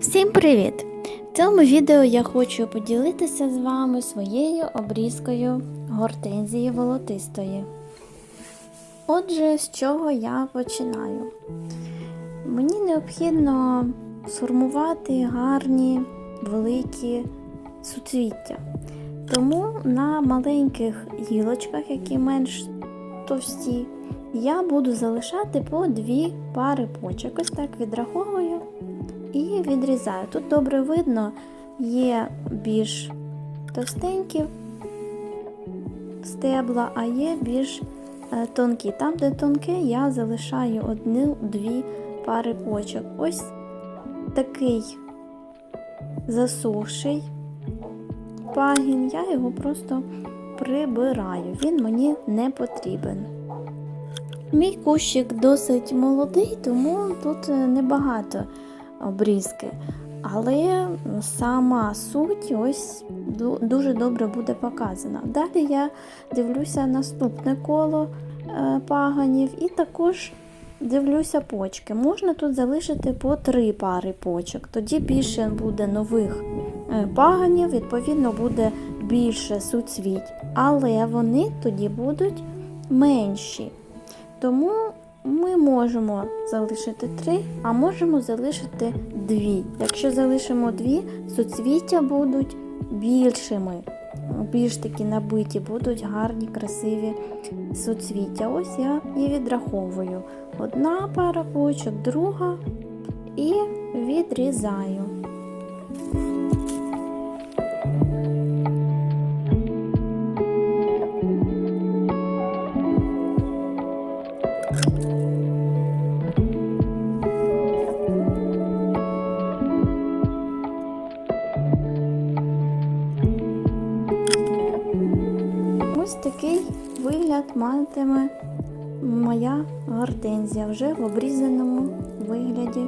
Всім привіт! В цьому відео я хочу поділитися з вами своєю обрізкою гортензії волотистої. Отже, з чого я починаю? Мені необхідно сформувати гарні великі суцвіття. Тому на маленьких гілочках, які менш товсті, я буду залишати по дві пари почок. Ось так відраховую і відрізаю. Тут добре видно, є більш товстенькі стебла, а є більш е, тонкі. Там, де тонке, я залишаю одну-дві пари почок. Ось такий засохший пагін, я його просто прибираю. Він мені не потрібен. Мій кущик досить молодий, тому тут е, небагато обрізки. Але сама суть ось дуже добре буде показана. Далі я дивлюся наступне коло е, паганів і також дивлюся почки. Можна тут залишити по три пари почок. Тоді більше буде нових е, паганів, відповідно, буде більше суцвіть. Але вони тоді будуть менші. Тому ми можемо залишити три, а можемо залишити дві. Якщо залишимо дві, суцвіття будуть більшими, більш такі набиті, будуть гарні, красиві суцвіття. Ось я і відраховую. Одна пара почок, друга і відрізаю. Ось такий вигляд матиме моя гортензія вже в обрізаному вигляді.